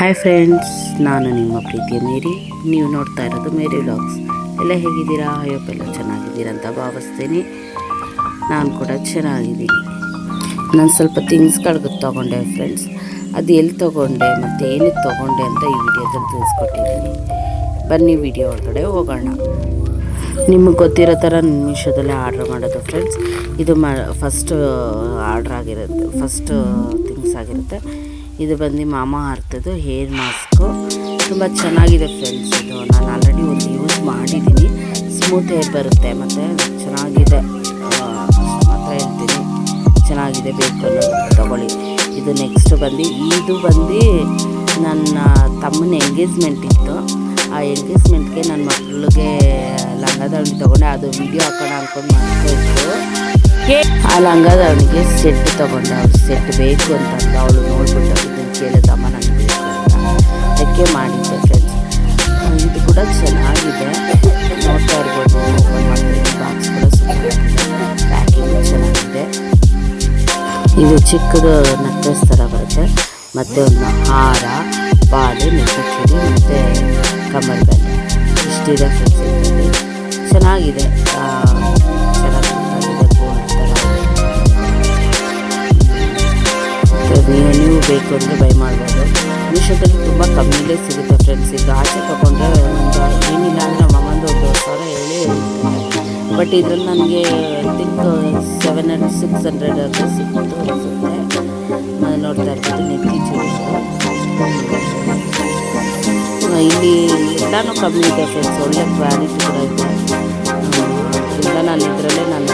Hi friends ನಾನು ನಿಮ್ಮ ಪ್ರೀತಿಯ ಮೇರಿ. ನೀವು ನೋಡ್ತಾ ಇರೋದು ಮೇರಿ ವ್ಲಾಗ್ಸ್. ಎಲ್ಲ ಹೇಗಿದ್ದೀರಾ? ಎಲ್ಲ ಚೆನ್ನಾಗಿದ್ದೀರಾ ಅಂತ ಭಾವಿಸ್ತೀನಿ. ನಾನು ಕೂಡ ಚೆನ್ನಾಗಿದ್ದೀನಿ. ನಾನು ಸ್ವಲ್ಪ ಥಿಂಗ್ಸ್ಗಳು ತೊಗೊಂಡೆ ಫ್ರೆಂಡ್ಸ್ ಅದು ಎಲ್ಲಿ ತೊಗೊಂಡೆ ಮತ್ತು ಏನಕ್ಕೆ ತೊಗೊಂಡೆ ಅಂತ ಈ ವಿಡಿಯೋದಲ್ಲಿ ತಿಳಿಸ್ಕೊಟ್ಟಿದ್ದೀನಿ. ಬನ್ನಿ ವಿಡಿಯೋ ಒಳಗಡೆ ಹೋಗೋಣ. ನಿಮಗೆ ಗೊತ್ತಿರೋ ಥರ ಮೀಶೋದಲ್ಲೇ ಆರ್ಡ್ರ್ ಮಾಡೋದು ಫ್ರೆಂಡ್ಸ್ ಇದು ಮ ಫಸ್ಟ್ ಆರ್ಡ್ರ್ ಆಗಿರುತ್ತೆ ಫಸ್ಟ್ ಥಿಂಗ್ಸ್ ಆಗಿರುತ್ತೆ. ಇದು ಬಂದು ಮಾಮ ಅರ್ಥದ್ದು ಹೇರ್ ಮಾಸ್ಕು ತುಂಬ ಚೆನ್ನಾಗಿದೆ ಫ್ರೆಂಡ್ಸ್ ಇದು. ನಾನು ಆಲ್ರೆಡಿ ಒಂದು ಯೂಸ್ ಮಾಡಿದ್ದೀನಿ. ಸ್ಮೂತ್ ಹೇರ್ ಬರುತ್ತೆ. ಮತ್ತು ಚೆನ್ನಾಗಿದೆ. ಮಾತ್ರ ಹೇಳ್ತೀನಿ. ಚೆನ್ನಾಗಿದೆ ಬೇಕು ತಗೊಳ್ಳಿ. ಇದು ನೆಕ್ಸ್ಟ್ ಬಂದು, ಇದು ಬಂದು ನನ್ನ ತಮ್ಮನ ಎಂಗೇಜ್ಮೆಂಟ್ ಇತ್ತು. ಆ ಎಂಗೇಜ್ಮೆಂಟ್ಗೆ ನನ್ನ ಮಕ್ಕಳಿಗೆ ಲಂಗ ದಾವಣಿ ತೊಗೊಂಡೆ. ಅದು ವಿಡಿಯೋ ಹಾಕೋಣ ಅನ್ಕೊಂಡು ಮಾಡ್ತಾಯಿತ್ತು ಆ ಲಂಗ ದಾವಣಿಗೆ ಸೆಟ್ ತೊಗೊಂಡೆ. ಅವ್ಳು ಸೆಟ್ ಬೇಕು ಅಂತಂದು ಅವಳು ನೋಡ್ಬಿಟ್ಟು ಕೇಳಿದಮ್ಮ ನನಗೆ ಬೇಕು ಅಂತ ಅದಕ್ಕೆ ಮಾಡಿದ್ದೆ ಫ್ರೆಂಡ್ಸ್ ಇದು ಕೂಡ ಚೆನ್ನಾಗಿದೆ ನೋಡ್ತಾ ಇರ್ಬೋದು ಓಪನ್ ಮಾಡ್ತೀನಿ ಬಾಕ್ಸ್ ಕೂಡ ಪ್ಯಾಕಿಂಗ್ ಚೆನ್ನಾಗಿದೆ ಇದು ಚಿಕ್ಕದು ನೆಕ್ಲೆಸ್ ಥರ ಬರುತ್ತೆ ಮತ್ತು ಒಂದು ಹಾರ ಬಾಳೆ ನೆಕ್ಲೆಸ್ ಮತ್ತು ಕಮಲ್ ಬೆಲೆ ಇಷ್ಟಿದೆ ಫ್ರೆಂಡ್ಸ್ ಚೆನ್ನಾಗಿದೆ. ನೀವು ನೀವು ಬೇಕು ಅಂದರೆ ಬೈ ಮಾಡ್ಬೋದು. ಮೀಶೋದಲ್ಲಿ ತುಂಬ ಕಮ್ಮಿಲೇ ಸಿಗುತ್ತೆ ಫ್ರೆಂಡ್ಸ್ ಈಗ ಆಚೆ ತೊಗೊಂಡ್ರೆ ಒಂದು ಏನಿಲ್ಲ ಅಂದರೆ ಮಮ್ಮಂದು ಒಂದು ಸಾವಿರ ಹೇಳಿ ಬಟ್ ಇದ್ರಲ್ಲಿ ನನಗೆ think seven hundred six hundred ಅಂದರೆ ಸಿಕ್ತು ಅನಿಸುತ್ತೆ. ನೋಡ್ತಾ ಇರ್ತೀನಿ, ಇತ್ತೀಚೆಗೆ ಇಲ್ಲಿ ಎಲ್ಲಾನು ಕಮ್ಮಿ ಇದೆ ಫ್ರೆಂಡ್ಸ್ ಒಳ್ಳೆ ಕ್ವಾಲಿಟಿ ಕೂಡ ಇದೆ. ಅದರಿಂದ ನಾನು ಇದರಲ್ಲೇ ನಾನು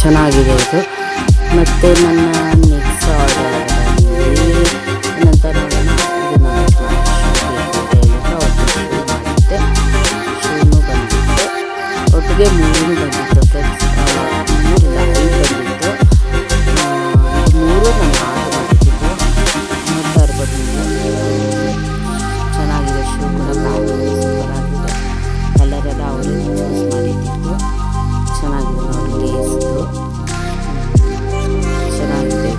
ಚೆನ್ನಾಗಿದೆ ಇದು. ಮತ್ತು ನನ್ನ ಒಟ್ಟಿಗೆ ಮೂರು ಬಂದಿತ್ತು ಫ್ರೆಂಡ್ಸ್ ಮೂರಿಲ್ಲ ಐದು ಬಂದಿತ್ತು. ಮೂರು ನಾನು ಆರ್ಡರ್ ಮಾಡಿದ್ದು ನೋಡ್ತಾ ಇರ್ಬೋದು ಚೆನ್ನಾಗಿದೆ, ಶೂ ಕೂಡ ಪ್ಯಾಕಿಂಗ್ ಸೂಪರ್ ಆಗಿದೆ ಕಲರ್ ಎಲ್ಲ ಅವರೇ ಯೂಸ್ ಮಾಡಿದ್ದು ಚೆನ್ನಾಗಿದೆ ನೋಡಿ ಟೇಸ್ಟು ಚೆನ್ನಾಗಿದೆ.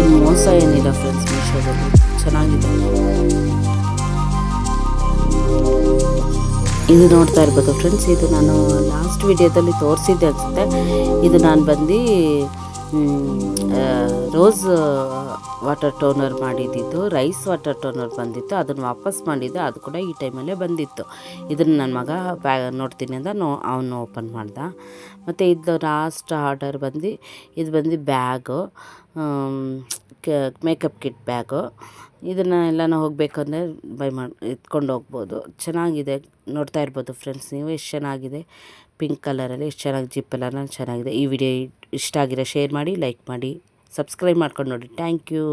ಇನ್ನು ಮೋಸ ಏನಿಲ್ಲ ಫ್ರೆಂಡ್ಸ್ ಮೀಶೋದಲ್ಲಿ ಚೆನ್ನಾಗಿದೆ. ಇದು ನೋಡ್ತಾ ಇರ್ಬೋದು ಫ್ರೆಂಡ್ಸ್ ಇದು ನಾನು ಲಾಸ್ಟ್ ವಿಡಿಯೋದಲ್ಲಿ ತೋರಿಸಿದ್ದೆ ಅನಿಸುತ್ತೆ. ಇದು ನಾನು ಬಂದು ರೋಸ್ ವಾಟರ್ ಟೋನರ್ ಮಾಡಿದ್ದಿದ್ದು ರೈಸ್ ವಾಟರ್ ಟೋನರ್ ಬಂದಿತ್ತು. ಅದನ್ನು ವಾಪಸ್ ಮಾಡಿದ್ದೆ, ಅದು ಕೂಡ ಈ ಟೈಮಲ್ಲೇ ಬಂದಿತ್ತು. ಇದನ್ನು ನನ್ನ ಮಗ ಬ್ಯಾಗ್ ನೋಡ್ತೀನಿ ಅಂತ ನೋ, ಅವನು ಓಪನ್ ಮಾಡ್ದ. ಮತ್ತು ಇದು ಲಾಸ್ಟ್ ಆರ್ಡರ್ ಬಂದು, ಇದು ಬಂದು ಬ್ಯಾಗು ಮೇಕಪ್ ಕಿಟ್ ಬ್ಯಾಗು ಇದನ್ನು ಎಲ್ಲಾನು ಹೋಗಬೇಕಂದ್ರೆ ಬೈ ಮಾಡಿ ಎತ್ಕೊಂಡು ಹೋಗ್ಬೋದು. ಚೆನ್ನಾಗಿದೆ, ನೋಡ್ತಾ ಇರ್ಬೋದು ಫ್ರೆಂಡ್ಸ್ ನೀವು. ಎಷ್ಟು ಚೆನ್ನಾಗಿದೆ? ಪಿಂಕ್ ಕಲರಲ್ಲಿ ಎಷ್ಟು ಚೆನ್ನಾಗಿ ಜಿಪ್ ಎಲ್ಲ ಚೆನ್ನಾಗಿದೆ. ಈ ವಿಡಿಯೋ ಇಷ್ಟ ಆಗಿರೋ ಶೇರ್ ಮಾಡಿ ಲೈಕ್ ಮಾಡಿ ಸಬ್ಸ್ಕ್ರೈಬ್ ಮಾಡ್ಕೊಂಡು ನೋಡಿ. Thank you